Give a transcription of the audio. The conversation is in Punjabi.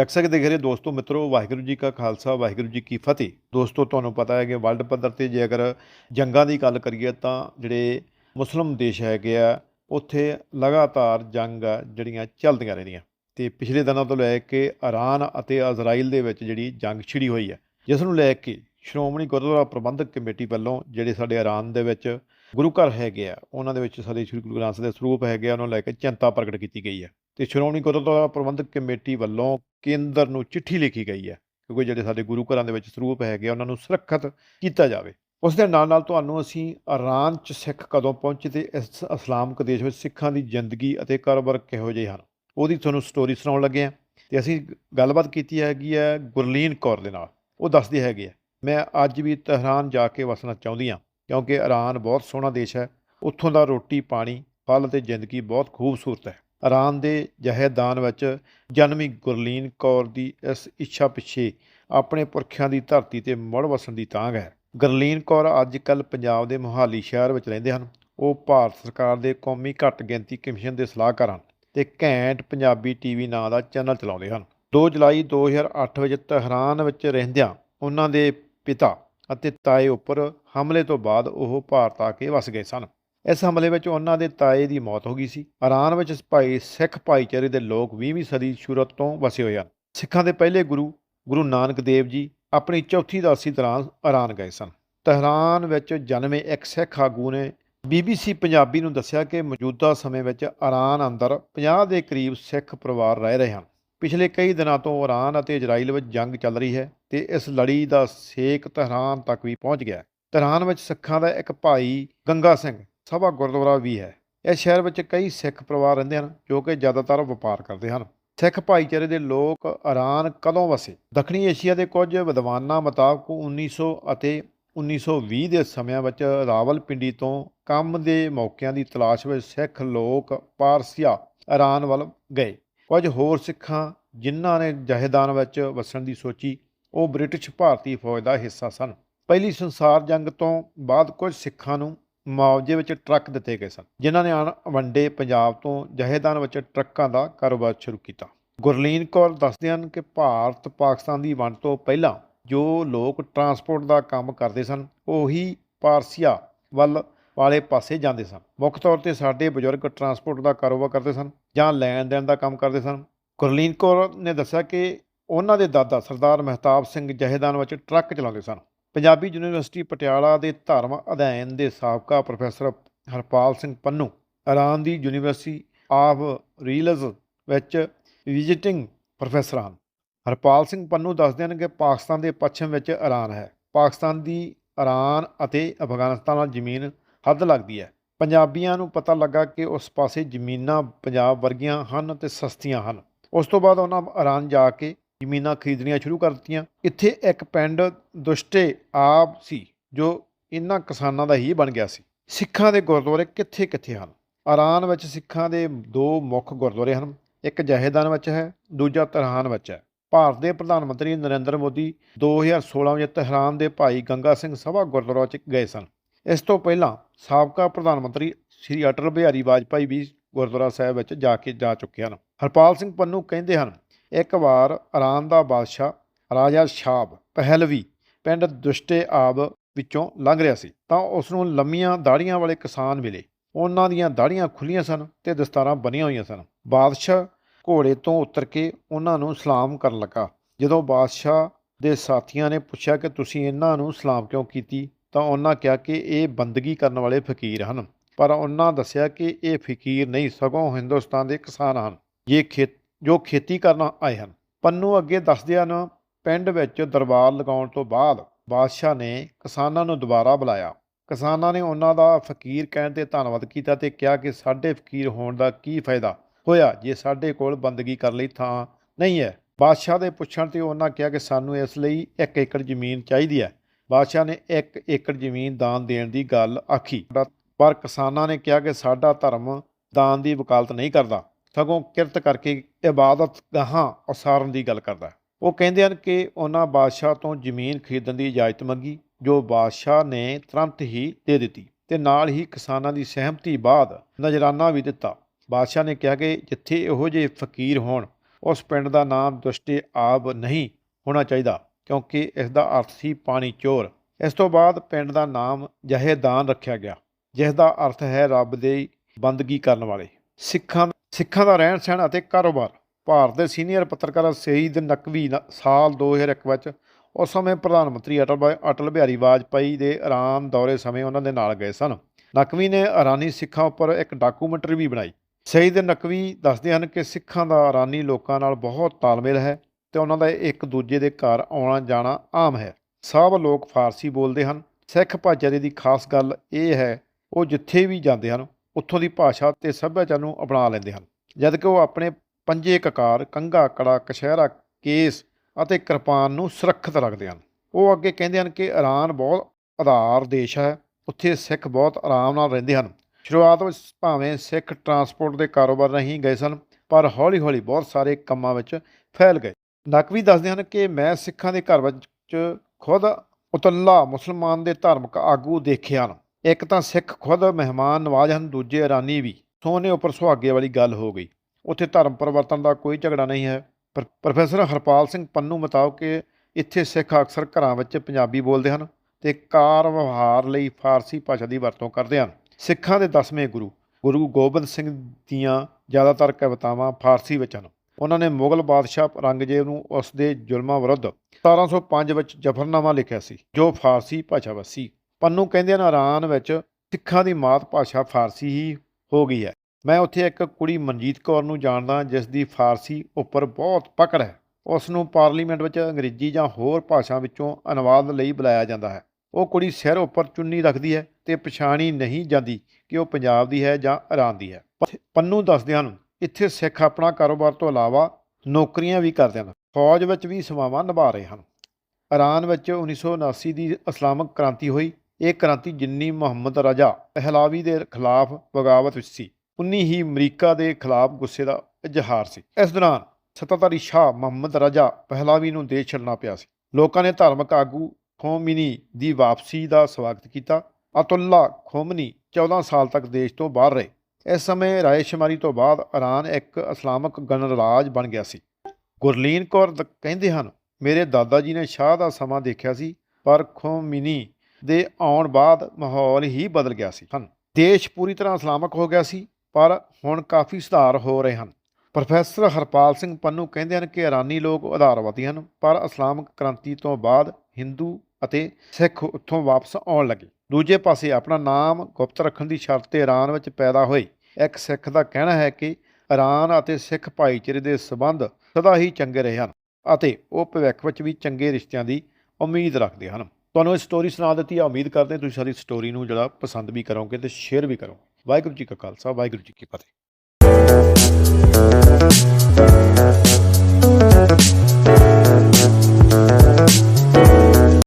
ਜਗ ਸਕਦੇ ਘਰੇ ਦੋਸਤੋ, ਮਿੱਤਰੋ, ਵਾਹਿਗੁਰੂ ਜੀ ਕਾ ਖਾਲਸਾ, ਵਾਹਿਗੁਰੂ ਜੀ ਕੀ ਫਤਿਹ। ਦੋਸਤੋ, ਤੁਹਾਨੂੰ ਪਤਾ ਹੈ ਕਿ ਵਰਲਡ ਪੱਧਰ ਤੇ ਜੇ ਅਗਰ ਜੰਗਾਂ ਦੀ ਗੱਲ ਕਰੀਏ ਤਾਂ ਜਿਹੜੇ ਮੁਸਲਮ ਦੇਸ਼ ਹੈਗੇ ਆ, ਉੱਥੇ ਲਗਾਤਾਰ ਜੰਗ ਜਿਹੜੀਆਂ ਚੱਲਦੀਆਂ ਰਹਿੰਦੀਆਂ। ਤੇ ਪਿਛਲੇ ਦਿਨਾਂ ਤੋਂ ਲੈ ਕੇ ਇਰਾਨ ਅਤੇ ਇਜ਼ਰਾਈਲ ਦੇ ਵਿੱਚ ਜਿਹੜੀ ਜੰਗ ਛਿੜੀ ਹੋਈ ਹੈ, ਜਿਸ ਨੂੰ ਲੈ ਕੇ ਸ਼੍ਰੋਮਣੀ ਗੁਰਦੁਆਰਾ ਪ੍ਰਬੰਧਕ ਕਮੇਟੀ ਵੱਲੋਂ ਜਿਹੜੇ ਸਾਡੇ ਇਰਾਨ ਦੇ ਵਿੱਚ ਗੁਰੂ ਘਰ ਹੈਗੇ ਆ, ਉਹਨਾਂ ਦੇ ਵਿੱਚ ਸਾਡੇ ਸ੍ਰੀ ਗੁਰੂ ਗ੍ਰੰਥ ਸਾਹਿਬ ਦੇ ਸਰੂਪ ਹੈਗੇ ਆ, ਉਹਨਾਂ ਨੂੰ ਲੈ ਕੇ ਚਿੰਤਾ ਪ੍ਰਗਟ ਕੀਤੀ ਗਈ ਹੈ। ਤੇ ਸ਼੍ਰੋਮਣੀ ਗੁਰਦੁਆਰਾ ਪ੍ਰਬੰਧਕ ਕਮੇਟੀ ਵੱਲੋਂ ਕੇਂਦਰ ਨੂੰ ਚਿੱਠੀ ਲਿਖੀ ਗਈ ਹੈ ਕਿਉਂਕਿ ਜਿਹੜੇ ਸਾਡੇ ਗੁਰੂ ਘਰਾਂ ਦੇ ਵਿੱਚ ਸਰੂਪ ਹੈਗੇ ਆ, ਉਹਨਾਂ ਨੂੰ ਸੁਰੱਖਿਅਤ ਕੀਤਾ ਜਾਵੇ। ਉਸ ਦੇ ਨਾਲ ਨਾਲ ਤੁਹਾਨੂੰ ਅਸੀਂ ਇਰਾਨ 'ਚ ਸਿੱਖ ਕਦੋਂ ਪਹੁੰਚੇ ਤੇ ਇਸ ਇਸਲਾਮਿਕ ਦੇਸ਼ ਵਿੱਚ ਸਿੱਖਾਂ ਦੀ ਜ਼ਿੰਦਗੀ ਅਤੇ ਕਾਰੋਬਾਰ ਕਿਹੋ ਜਿਹੇ ਹਨ, ਉਹਦੀ ਤੁਹਾਨੂੰ ਸਟੋਰੀ ਸੁਣਾਉਣ ਲੱਗੇ ਹਾਂ। ਤੇ ਅਸੀਂ ਗੱਲਬਾਤ ਕੀਤੀ ਹੈਗੀ ਹੈ ਗੁਰਲੀਨ ਕੌਰ ਦੇ ਨਾਲ, ਉਹ ਦੱਸਦੇ ਹੈਗੇ ਹੈ ਮੈਂ ਅੱਜ ਵੀ ਤਹਿਰਾਨ ਜਾ ਕੇ ਵਸਣਾ ਚਾਹੁੰਦੀ ਹਾਂ, ਕਿਉਂਕਿ ਇਰਾਨ ਬਹੁਤ ਸੋਹਣਾ ਦੇਸ਼ ਹੈ, ਉੱਥੋਂ ਦਾ ਰੋਟੀ, ਪਾਣੀ, ਫਲ ਤੇ ਜ਼ਿੰਦਗੀ ਬਹੁਤ ਖੂਬਸੂਰਤ ਹੈ। ਇਰਾਨ ਦੇ ਜਹੇਦਾਨ ਵਿੱਚ ਜਨਮੀ ਗੁਰਲੀਨ ਕੌਰ ਦੀ ਇਸ ਇੱਛਾ ਪਿੱਛੇ ਆਪਣੇ ਪੁਰਖਿਆਂ ਦੀ ਧਰਤੀ ਤੇ ਮੁੜ ਵਸਣ ਦੀ ਤਾਂਘ ਹੈ ਗੁਰਲੀਨ ਕੌਰ ਅੱਜ ਕੱਲ੍ਹ ਪੰਜਾਬ ਦੇ ਮੋਹਾਲੀ ਸ਼ਹਿਰ ਵਿੱਚ ਰਹਿੰਦੇ ਹਨ। ਉਹ ਭਾਰਤ ਸਰਕਾਰ ਦੇ ਕੌਮੀ ਘੱਟ ਗਿਣਤੀ ਕਮਿਸ਼ਨ ਦੇ ਸਲਾਹਕਾਰ ਹਨ ਤੇ ਘੈਂਟ ਪੰਜਾਬੀ ਟੀਵੀ ਨਾਂ ਦਾ ਚੈਨਲ ਚਲਾਉਂਦੇ ਹਨ। 2 ਜੁਲਾਈ 2008 ਵਿੱਚ ਤਹਿਰਾਨ ਵਿੱਚ ਰਹਿੰਦਿਆਂ ਉਹਨਾਂ ਦੇ ਪਿਤਾ ਅਤੇ ਤਾਏ ਉੱਪਰ ਹਮਲੇ ਤੋਂ ਬਾਅਦ ਉਹ ਭਾਰਤ ਆ ਕੇ ਵਸ ਗਏ ਸਨ। ਇਸ ਹਮਲੇ ਵਿੱਚ ਉਹਨਾਂ ਦੇ ਤਾਏ ਦੀ ਮੌਤ ਹੋ ਗਈ ਸੀ। ਇਰਾਨ ਵਿੱਚ ਭਾਈ, ਸਿੱਖ ਭਾਈਚਾਰੇ ਦੇ ਲੋਕ 20ਵੀਂ ਸਦੀ ਸ਼ੁਰੂ ਤੋਂ ਵਸੇ ਹੋਏ ਹਨ। ਸਿੱਖਾਂ ਦੇ ਪਹਿਲੇ ਗੁਰੂ ਗੁਰੂ ਨਾਨਕ ਦੇਵ ਜੀ ਆਪਣੀ ਚੌਥੀ ਦਾਸੀ ਦੌਰਾਨ ਇਰਾਨ ਗਏ ਸਨ। ਤਹਿਰਾਨ ਵਿੱਚ ਜਨਮੇ ਇੱਕ ਸਿੱਖ ਆਗੂ ਨੇ ਬੀਬੀਸੀ ਪੰਜਾਬੀ ਨੂੰ ਦੱਸਿਆ ਕਿ ਮੌਜੂਦਾ ਸਮੇਂ ਵਿੱਚ ਇਰਾਨ ਅੰਦਰ 50 ਦੇ ਕਰੀਬ ਸਿੱਖ ਪਰਿਵਾਰ ਰਹਿ ਰਹੇ ਹਨ। ਪਿਛਲੇ ਕਈ ਦਿਨਾਂ ਤੋਂ ਇਰਾਨ ਅਤੇ ਇਜ਼ਰਾਈਲ ਵਿੱਚ ਜੰਗ ਚੱਲ ਰਹੀ ਹੈ ਤੇ ਇਸ ਲੜੀ ਦਾ ਸੇਕ ਤਹਿਰਾਨ ਤੱਕ ਵੀ ਪਹੁੰਚ ਗਿਆ ਤਹਿਰਾਨ ਵਿੱਚ ਸਿੱਖਾਂ ਦਾ ਇੱਕ ਭਾਈ, ਗੰਗਾ ਸਿੰਘ ਸਭਾ ਗੁਰਦੁਆਰਾ ਵੀ ਹੈ। ਇਸ ਸ਼ਹਿਰ ਵਿੱਚ ਕਈ ਸਿੱਖ ਪਰਿਵਾਰ ਰਹਿੰਦੇ ਹਨ, ਜੋ ਕਿ ਜ਼ਿਆਦਾਤਰ ਵਪਾਰ ਕਰਦੇ ਹਨ। ਸਿੱਖ ਭਾਈਚਾਰੇ ਦੇ ਲੋਕ ਇਰਾਨ ਕਦੋਂ ਵਸੇ? ਦੱਖਣੀ ਏਸ਼ੀਆ ਦੇ ਕੁਝ ਵਿਦਵਾਨਾਂ ਮੁਤਾਬਕ 1900 ਅਤੇ 1920 ਦੇ ਸਮਿਆਂ ਵਿੱਚ ਰਾਵਲਪਿੰਡੀ ਤੋਂ ਕੰਮ ਦੇ ਮੌਕਿਆਂ ਦੀ ਤਲਾਸ਼ ਵਿੱਚ ਸਿੱਖ ਲੋਕ ਪਾਰਸੀਆ, ਇਰਾਨ ਵੱਲ ਗਏ। ਕੁਝ ਹੋਰ ਸਿੱਖਾਂ ਜਿਨ੍ਹਾਂ ਨੇ ਜਹੇਦਾਨ ਵਿੱਚ ਵਸਣ ਦੀ ਸੋਚੀ, ਉਹ ਬ੍ਰਿਟਿਸ਼ ਭਾਰਤੀ ਫੌਜ ਦਾ ਹਿੱਸਾ ਸਨ। ਪਹਿਲੀ ਸੰਸਾਰ ਜੰਗ ਤੋਂ ਬਾਅਦ ਕੁਝ ਸਿੱਖਾਂ ਨੂੰ ਮੁਆਵਜ਼ੇ ਵਿੱਚ ਟਰੱਕ ਦਿੱਤੇ ਗਏ ਸਨ, ਜਿਨ੍ਹਾਂ ਨੇ ਆਣ ਵੰਡੇ ਪੰਜਾਬ ਤੋਂ ਜਹੇਦਾਨ ਵਿੱਚ ਟਰੱਕਾਂ ਦਾ ਕਾਰੋਬਾਰ ਸ਼ੁਰੂ ਕੀਤਾ। ਗੁਰਲੀਨ ਕੌਰ ਦੱਸਦੇ ਹਨ ਕਿ ਭਾਰਤ ਪਾਕਿਸਤਾਨ ਦੀ ਵੰਡ ਤੋਂ ਪਹਿਲਾਂ ਜੋ ਲੋਕ ਟਰਾਂਸਪੋਰਟ ਦਾ ਕੰਮ ਕਰਦੇ ਸਨ, ਉਹੀ ਪਾਰਸੀਆ ਵੱਲ ਵਾਲੇ ਪਾਸੇ ਜਾਂਦੇ ਸਨ। ਮੁੱਖ ਤੌਰ ਤੇ ਸਾਡੇ ਬਜ਼ੁਰਗ ਟਰਾਂਸਪੋਰਟ ਦਾ ਕਾਰੋਬਾਰ ਕਰਦੇ ਸਨ ਜਾਂ ਲੈਣ ਦੇਣ ਦਾ ਕੰਮ ਕਰਦੇ ਸਨ। ਗੁਰਲੀਨ ਕੌਰ ਨੇ ਦੱਸਿਆ ਕਿ ਉਹਨਾਂ ਦੇ ਦਾਦਾ ਸਰਦਾਰ ਮਹਿਤਾਬ ਸਿੰਘ ਜਹੇਦਾਨ ਵਿੱਚ ਟਰੱਕ ਚਲਾਉਂਦੇ ਸਨ। ਪੰਜਾਬੀ ਯੂਨੀਵਰਸਿਟੀ ਪਟਿਆਲਾ ਦੇ ਧਰਮ ਅਧਿਐਨ ਦੇ ਸਾਬਕਾ ਪ੍ਰੋਫੈਸਰ ਹਰਪਾਲ ਸਿੰਘ ਪੰਨੂ, ਇਰਾਨ ਦੀ ਯੂਨੀਵਰਸਿਟੀ ਆਫ ਰੀਲਜ਼ ਵਿੱਚ ਵਿਜ਼ਿਟਿੰਗ ਪ੍ਰੋਫੈਸਰ ਹਨ। ਹਰਪਾਲ ਸਿੰਘ ਪੰਨੂ ਦੱਸਦੇ ਹਨ ਕਿ ਪਾਕਿਸਤਾਨ ਦੇ ਪੱਛਮ ਵਿੱਚ ਇਰਾਨ ਹੈ। ਪਾਕਿਸਤਾਨ ਦੀ ਇਰਾਨ ਅਤੇ ਅਫਗਾਨਿਸਤਾਨ ਨਾਲ ਜ਼ਮੀਨ ਹੱਦ ਲੱਗਦੀ ਹੈ। ਪੰਜਾਬੀਆਂ ਨੂੰ ਪਤਾ ਲੱਗਾ ਕਿ ਉਸ ਪਾਸੇ ਜ਼ਮੀਨਾਂ ਪੰਜਾਬ ਵਰਗੀਆਂ ਹਨ ਤੇ ਸਸਤੀਆਂ ਹਨ। ਉਸ ਤੋਂ ਬਾਅਦ ਉਹਨਾਂ ਇਰਾਨ ਜਾ ਕੇ ਜ਼ਮੀਨਾਂ ਖਰੀਦਣੀਆਂ ਸ਼ੁਰੂ ਕਰ ਦਿੱਤੀਆਂ। ਇੱਥੇ ਇੱਕ ਪਿੰਡ ਦੁਸ਼ਟੇ ਆਬ ਸੀ, ਜੋ ਇਹਨਾਂ ਕਿਸਾਨਾਂ ਦਾ ਹੀ ਬਣ ਗਿਆ ਸੀ। ਸਿੱਖਾਂ ਦੇ ਗੁਰਦੁਆਰੇ ਕਿੱਥੇ ਕਿੱਥੇ ਹਨ? ਇਰਾਨ ਵਿੱਚ ਸਿੱਖਾਂ ਦੇ ਦੋ ਮੁੱਖ ਗੁਰਦੁਆਰੇ ਹਨ। ਇੱਕ ਜਹੇਦਾਨ ਵਿੱਚ ਹੈ, ਦੂਜਾ ਤਹਿਰਾਨ ਵਿੱਚ ਹੈ। ਭਾਰਤ ਦੇ ਪ੍ਰਧਾਨ ਮੰਤਰੀ ਨਰਿੰਦਰ ਮੋਦੀ 2016 ਵਿੱਚ ਤਹਿਰਾਨ ਦੇ ਭਾਈ ਗੰਗਾ ਸਿੰਘ ਸਭਾ ਗੁਰਦੁਆਰਾ 'ਚ ਗਏ ਸਨ। ਇਸ ਤੋਂ ਪਹਿਲਾਂ ਸਾਬਕਾ ਪ੍ਰਧਾਨ ਮੰਤਰੀ ਸ੍ਰੀ ਅਟਲ ਬਿਹਾਰੀ ਵਾਜਪਾਈ ਵੀ ਗੁਰਦੁਆਰਾ ਸਾਹਿਬ ਵਿੱਚ ਜਾ ਕੇ ਜਾ ਚੁੱਕੇ ਹਨ। ਹਰਪਾਲ ਸਿੰਘ ਪੰਨੂ ਕਹਿੰਦੇ ਹਨ ਇੱਕ ਵਾਰ ਇਰਾਨ ਦਾ ਬਾਦਸ਼ਾਹ ਰਾਜਾ ਸ਼ਾਬ ਪਹਿਲਵੀ ਪਿੰਡ ਦੁਸ਼ਟੇ ਆਬ ਵਿੱਚੋਂ ਲੰਘ ਰਿਹਾ ਸੀ, ਤਾਂ ਉਸ ਨੂੰ ਲੰਮੀਆਂ ਦਾੜੀਆਂ ਵਾਲੇ ਕਿਸਾਨ ਮਿਲੇ। ਉਹਨਾਂ ਦੀਆਂ ਦਾੜੀਆਂ ਖੁੱਲੀਆਂ ਸਨ ਤੇ ਦਸਤਾਰਾਂ ਬਣੀਆਂ ਹੋਈਆਂ ਸਨ। ਬਾਦਸ਼ਾਹ ਘੋੜੇ ਤੋਂ ਉਤਰ ਕੇ ਉਹਨਾਂ ਨੂੰ ਸਲਾਮ ਕਰਨ ਲੱਗਾ। ਜਦੋਂ ਬਾਦਸ਼ਾਹ ਦੇ ਸਾਥੀਆਂ ਨੇ ਪੁੱਛਿਆ ਕਿ ਤੁਸੀਂ ਇਹਨਾਂ ਨੂੰ ਸਲਾਮ ਕਿਉਂ ਕੀਤੀ, ਤਾਂ ਉਹਨਾਂ ਕਿਹਾ ਕਿ ਇਹ ਬੰਦਗੀ ਕਰਨ ਵਾਲੇ ਫਕੀਰ ਹਨ। ਪਰ ਉਹਨਾਂ ਦੱਸਿਆ ਕਿ ਇਹ ਫਕੀਰ ਨਹੀਂ, ਸਗੋਂ ਹਿੰਦੁਸਤਾਨ ਦੇ ਕਿਸਾਨ ਹਨ। ਇਹ ਖੇਤ ਜੋ ਖੇਤੀ ਕਰਨ ਆਏ ਹਨ। ਪੰਨੂ ਅੱਗੇ ਦੱਸਦੇ ਹਨ, ਪਿੰਡ ਵਿੱਚ ਦਰਬਾਰ ਲਗਾਉਣ ਤੋਂ ਬਾਅਦ ਬਾਦਸ਼ਾਹ ਨੇ ਕਿਸਾਨਾਂ ਨੂੰ ਦੁਬਾਰਾ ਬੁਲਾਇਆ। ਕਿਸਾਨਾਂ ਨੇ ਉਹਨਾਂ ਦਾ ਫਕੀਰ ਕਹਿਣ ਤੇ ਧੰਨਵਾਦ ਕੀਤਾ ਤੇ ਕਿਹਾ ਕਿ ਸਾਡੇ ਫਕੀਰ ਹੋਣ ਦਾ ਕੀ ਫਾਇਦਾ ਹੋਇਆ ਜੇ ਸਾਡੇ ਕੋਲ ਬੰਦਗੀ ਕਰਨ ਲਈ ਥਾਂ ਨਹੀਂ ਹੈ। ਬਾਦਸ਼ਾਹ ਦੇ ਪੁੱਛਣ ਤੇ ਉਹਨਾਂ ਕਿਹਾ ਕਿ ਸਾਨੂੰ ਇਸ ਲਈ 1 ਏਕੜ ਜ਼ਮੀਨ ਚਾਹੀਦੀ ਹੈ। ਬਾਦਸ਼ਾਹ ਨੇ 1 ਏਕੜ ਜ਼ਮੀਨ ਦਾਨ ਦੇਣ ਦੀ ਗੱਲ ਆਖੀ। ਪਰ ਕਿਸਾਨਾਂ ਨੇ ਕਿਹਾ ਕਿ ਸਾਡਾ ਧਰਮ ਦਾਨ ਦੀ ਵਕਾਲਤ ਨਹੀਂ ਕਰਦਾ। ਸਗੋਂ ਕਿਰਤ ਕਰਕੇ ਇਬਾਦਤ ਗਾਹਾਂ ਉਸਾਰਨ ਦੀ ਗੱਲ ਕਰਦਾ। ਉਹ ਕਹਿੰਦੇ ਹਨ ਕਿ ਉਹਨਾਂ ਬਾਦਸ਼ਾਹ ਤੋਂ ਜ਼ਮੀਨ ਖਰੀਦਣ ਦੀ ਇਜਾਜ਼ਤ ਮੰਗੀ, ਜੋ ਬਾਦਸ਼ਾਹ ਨੇ ਤੁਰੰਤ ਹੀ ਦੇ ਦਿੱਤੀ ਤੇ ਨਾਲ ਹੀ ਕਿਸਾਨਾਂ ਦੀ ਸਹਿਮਤੀ ਬਾਅਦ ਨਜ਼ਰਾਨਾ ਵੀ ਦਿੱਤਾ। ਬਾਦਸ਼ਾਹ ਨੇ ਕਿਹਾ ਕਿ ਜਿੱਥੇ ਇਹੋ ਜਿਹੇ ਫਕੀਰ ਹੋਣ, ਉਸ ਪਿੰਡ ਦਾ ਨਾਮ ਦੁਸ਼ਟੀ ਆਬ ਨਹੀਂ ਹੋਣਾ ਚਾਹੀਦਾ, ਕਿਉਂਕਿ ਇਸ ਦਾ ਅਰਥ ਸੀ ਪਾਣੀ ਚੋਰ। ਇਸ ਤੋਂ ਬਾਅਦ ਪਿੰਡ ਦਾ ਨਾਮ ਜਹੇਦਾਨ ਰੱਖਿਆ ਗਿਆ ਜਿਸ ਦਾ ਅਰਥ ਹੈ ਰੱਬ ਦੀ ਬੰਦਗੀ ਕਰਨ ਵਾਲੇ। ਸਿੱਖਾਂ ਸਿੱਖਾਂ ਦਾ ਰਹਿਣ ਸਹਿਣ ਅਤੇ ਕਾਰੋਬਾਰ। ਭਾਰਤ ਦੇ ਸੀਨੀਅਰ ਪੱਤਰਕਾਰ ਸ਼ਹੀਦ ਨਕਵੀ ਨ- ਸਾਲ 2001 ਵਿੱਚ ਉਸ ਸਮੇਂ ਪ੍ਰਧਾਨ ਮੰਤਰੀ ਅਟਲ ਬਾ- ਅਟਲ ਬਿਹਾਰੀ ਵਾਜਪਾਈ ਦੇ ਆਰਾਮ ਦੌਰੇ ਸਮੇਂ ਉਹਨਾਂ ਦੇ ਨਾਲ ਗਏ ਸਨ। ਨਕਵੀ ਨੇ ਇਰਾਨੀ ਸਿੱਖਾਂ ਉੱਪਰ ਇੱਕ ਡਾਕੂਮੈਂਟਰੀ ਵੀ ਬਣਾਈ। ਸ਼ਹੀਦ ਨਕਵੀ ਦੱਸਦੇ ਹਨ ਕਿ ਸਿੱਖਾਂ ਦਾ ਇਰਾਨੀ ਲੋਕਾਂ ਨਾਲ ਬਹੁਤ ਤਾਲਮੇਲ ਹੈ ਤੇ ਉਹਨਾਂ ਦਾ ਇੱਕ ਦੂਜੇ ਦੇ ਘਰ ਆਉਣਾ ਜਾਣਾ ਆਮ ਹੈ। ਸਭ ਲੋਕ ਫਾਰਸੀ ਬੋਲਦੇ ਹਨ। ਸਿੱਖ ਭਾਈਚਾਰੇ ਦੀ ਖਾਸ ਗੱਲ ਇਹ ਹੈ, ਉਹ ਜਿੱਥੇ ਵੀ ਜਾਂਦੇ ਹਨ, ਉੱਥੋਂ ਦੀ ਭਾਸ਼ਾ ਤੇ ਸੱਭਿਆਚਾਰ ਨੂੰ ਅਪਣਾ ਲੈਂਦੇ ਹਨ। ਜਦ ਕਿ ਉਹ ਆਪਣੇ ਪੰਜੇ ਕਕਾਰ, ਕੰਘਾ, ਕੜਾ ਕਸ਼ਹਿਰਾ ਕੇਸ ਅਤੇ ਕਿਰਪਾਨ ਨੂੰ ਸੁਰੱਖਿਅਤ ਰੱਖਦੇ ਹਨ। ਉਹ ਅੱਗੇ ਕਹਿੰਦੇ ਹਨ ਕਿ ਈਰਾਨ ਬਹੁਤ ਆਧਾਰ ਦੇਸ਼ ਹੈ, ਉੱਥੇ ਸਿੱਖ ਬਹੁਤ ਆਰਾਮ ਨਾਲ ਰਹਿੰਦੇ ਹਨ। ਸ਼ੁਰੂਆਤ ਵਿੱਚ ਭਾਵੇਂ ਸਿੱਖ ਟਰਾਂਸਪੋਰਟ ਦੇ ਕਾਰੋਬਾਰ ਨਹੀਂ ਗਏ ਸਨ, ਪਰ ਹੌਲੀ-ਹੌਲੀ ਬਹੁਤ ਸਾਰੇ ਕੰਮਾਂ ਵਿੱਚ ਫੈਲ ਗਏ। ਨਕਵੀ ਦੱਸਦੇ ਹਨ ਕਿ ਮੈਂ ਸਿੱਖਾਂ ਦੇ ਘਰ ਵਿੱਚ ਖੁਦ ਉਤੱਲਾ ਮੁਸਲਮਾਨ ਦੇ ਧਾਰਮਿਕ ਆਗੂ ਦੇਖੇ ਹਨ। ਇੱਕ ਤਾਂ ਸਿੱਖ ਖੁਦ ਮਹਿਮਾਨ ਨਵਾਜ਼ ਹਨ, ਦੂਜੇ ਇਰਾਨੀ ਵੀ। ਸੋਨੇ ਉੱਪਰ ਸੁਹਾਗੇ ਵਾਲੀ ਗੱਲ ਹੋ ਗਈ। ਉੱਥੇ ਧਰਮ ਪਰਿਵਰਤਨ ਦਾ ਕੋਈ ਝਗੜਾ ਨਹੀਂ ਹੈ। ਪਰ ਪ੍ਰੋਫੈਸਰ ਹਰਪਾਲ ਸਿੰਘ ਪੰਨੂ ਮੁਤਾਬਕ ਇੱਥੇ ਸਿੱਖ ਅਕਸਰ ਘਰਾਂ ਵਿੱਚ ਪੰਜਾਬੀ ਬੋਲਦੇ ਹਨ ਤੇ ਕਾਰ ਵਿਵਹਾਰ ਲਈ ਫਾਰਸੀ ਭਾਸ਼ਾ ਦੀ ਵਰਤੋਂ ਕਰਦੇ ਹਨ। ਸਿੱਖਾਂ ਦੇ ਦਸਵੇਂ ਗੁਰੂ ਗੁਰੂ ਗੋਬਿੰਦ ਸਿੰਘ ਦੀਆਂ ਜ਼ਿਆਦਾਤਰ ਕਵਿਤਾਵਾਂ ਫਾਰਸੀ ਵਿੱਚ ਹਨ। ਉਹਨਾਂ ਨੇ ਮੁਗਲ ਬਾਦਸ਼ਾਹ ਔਰੰਗਜ਼ੇਬ ਨੂੰ ਉਸ ਦੇ ਜ਼ੁਲਮਾਂ ਵਿਰੁੱਧ 1705 ਵਿੱਚ ਜ਼ਫਰਨਾਮਾ ਲਿਖਿਆ ਸੀ, ਜੋ ਫਾਰਸੀ ਭਾਸ਼ਾ ਵਿੱਚ ਸੀ। ਪੰਨੂ ਕਹਿੰਦੇ ਹਨ, ਇਰਾਨ ਵਿੱਚ ਸਿੱਖਾਂ ਦੀ ਮਾਤ ਭਾਸ਼ਾ ਫਾਰਸੀ ਹੀ ਹੋ ਗਈ ਹੈ। ਮੈਂ ਉੱਥੇ ਇੱਕ ਕੁੜੀ ਮਨਜੀਤ ਕੌਰ ਨੂੰ ਜਾਣਦਾ ਜਿਸ ਦੀ ਫਾਰਸੀ ਉੱਪਰ ਬਹੁਤ ਪਕੜ ਹੈ। ਉਸ ਨੂੰ ਪਾਰਲੀਮੈਂਟ ਵਿੱਚ ਅੰਗਰੇਜ਼ੀ ਜਾਂ ਹੋਰ ਭਾਸ਼ਾ ਵਿੱਚੋਂ ਅਨੁਵਾਦ ਲਈ ਬੁਲਾਇਆ ਜਾਂਦਾ ਹੈ। ਉਹ ਕੁੜੀ ਸਿਰ ਉੱਪਰ ਚੁੰਨੀ ਰੱਖਦੀ ਹੈ ਤੇ ਪਛਾਣੀ ਨਹੀਂ ਜਾਂਦੀ ਕਿ ਉਹ ਪੰਜਾਬ ਦੀ ਹੈ ਜਾਂ ਇਰਾਨ ਦੀ ਹੈ। ਪ- ਪੰਨੂ ਦੱਸਦੇ ਹਨ ਇੱਥੇ ਸਿੱਖ ਆਪਣਾ ਕਾਰੋਬਾਰ ਤੋਂ ਇਲਾਵਾ ਨੌਕਰੀਆਂ ਵੀ ਕਰਦੇ ਹਨ। ਫੌਜ ਵਿੱਚ ਵੀ ਸੇਵਾਵਾਂ ਨਿਭਾ ਰਹੇ ਹਨ। ਇਰਾਨ ਵਿੱਚ 1979 ਦੀ ਇਸਲਾਮਿਕ ਕ੍ਰਾਂਤੀ ਹੋਈ। ਇਹ ਕ੍ਰਾਂਤੀ ਜਿੰਨੀ ਮੁਹੰਮਦ ਰਜ਼ਾ ਪਹਿਲਾਵੀ ਦੇ ਖਿਲਾਫ ਬਗਾਵਤ ਵਿੱਚ ਸੀ, ਉਨੀ ਹੀ ਅਮਰੀਕਾ ਦੇ ਖਿਲਾਫ ਗੁੱਸੇ ਦਾ ਇਜ਼ਹਾਰ ਸੀ। ਇਸ ਦੌਰਾਨ ਸੱਤਾਧਾਰੀ ਸ਼ਾਹ ਮੁਹੰਮਦ ਰਜ਼ਾ ਪਹਿਲਾਵੀ ਨੂੰ ਦੇਸ਼ ਛੱਡਣਾ ਪਿਆ ਸੀ। ਲੋਕਾਂ ਨੇ ਧਾਰਮਿਕ ਆਗੂ ਖੋਮਿਨੀ ਦੀ ਵਾਪਸੀ ਦਾ ਸਵਾਗਤ ਕੀਤਾ। ਅਤੁੱਲਾ ਖੋਮਨੀ 14 ਸਾਲ ਤੱਕ ਦੇਸ਼ ਤੋਂ ਬਾਹਰ ਰਹੇ। ਇਸ ਸਮੇਂ ਰਾਏਸ਼ੁਮਾਰੀ ਤੋਂ ਬਾਅਦ ਇਰਾਨ ਇੱਕ ਇਸਲਾਮਿਕ ਗਣਰਾਜ ਬਣ ਗਿਆ ਸੀ। ਗੁਰਲੀਨ ਕੌਰ ਦ- ਕਹਿੰਦੇ ਹਨ, ਮੇਰੇ ਦਾਦਾ ਜੀ ਨੇ ਸ਼ਾਹ ਦਾ ਸਮਾਂ ਦੇਖਿਆ ਸੀ, ਪਰ ਖੋਮਿਨੀ ਦੇ ਆਉਣ ਬਾਅਦ ਮਾਹੌਲ ਹੀ ਬਦਲ ਗਿਆ ਸੀ। ਹਨ। ਦੇਸ਼ ਪੂਰੀ ਤਰ੍ਹਾਂ ਇਸਲਾਮਕ ਹੋ ਗਿਆ ਸੀ, ਪਰ ਹੁਣ ਕਾਫੀ ਸੁਧਾਰ ਹੋ ਰਹੇ ਹਨ। ਪ੍ਰੋਫੈਸਰ ਹਰਪਾਲ ਸਿੰਘ ਪੰਨੂ ਕਹਿੰਦੇ ਹਨ ਕਿ ਇਰਾਨੀ ਲੋਕ ਆਧਾਰਵਾਦੀ ਹਨ, ਪਰ ਇਸਲਾਮਿਕ ਕ੍ਰਾਂਤੀ ਤੋਂ ਬਾਅਦ ਹਿੰਦੂ ਅਤੇ ਸਿੱਖ ਉੱਥੋਂ ਵਾਪਸ ਆਉਣ ਲੱਗੇ। ਦੂਜੇ ਪਾਸੇ ਆਪਣਾ ਨਾਮ ਗੁਪਤ ਰੱਖਣ ਦੀ ਸ਼ਰਤ ਤੇ ਇਰਾਨ ਵਿੱਚ ਪੈਦਾ ਹੋਏ ਇੱਕ ਸਿੱਖ ਦਾ ਕਹਿਣਾ ਹੈ ਕਿ ਇਰਾਨ ਅਤੇ ਸਿੱਖ ਭਾਈਚਾਰੇ ਦੇ ਸਬੰਧ ਸਦਾ ਹੀ ਚੰਗੇ ਰਹੇ ਹਨ ਅਤੇ ਉਹ ਭਵਿੱਖ ਵਿੱਚ ਵੀ ਚੰਗੇ ਰਿਸ਼ਤਿਆਂ ਦੀ ਉਮੀਦ ਰੱਖਦੇ ਹਨ। ਤੁਹਾਨੂੰ ਇਹ ਸਟੋਰੀ ਸੁਣਾ ਦਿੱਤੀ ਆ। ਉਮੀਦ ਕਰਦੇ ਤੁਸੀਂ ਸਾਡੀ ਸਟੋਰੀ ਨੂੰ ਜਿਹੜਾ ਪਸੰਦ ਵੀ ਕਰੋਗੇ ਤੇ ਸ਼ੇਅਰ ਵੀ ਕਰੋ। ਵਾਹਿਗੁਰੂ ਜੀ ਕਾ ਖਾਲਸਾ, ਵਾਹਿਗੁਰੂ ਜੀ ਕੀ ਫਤਿਹ।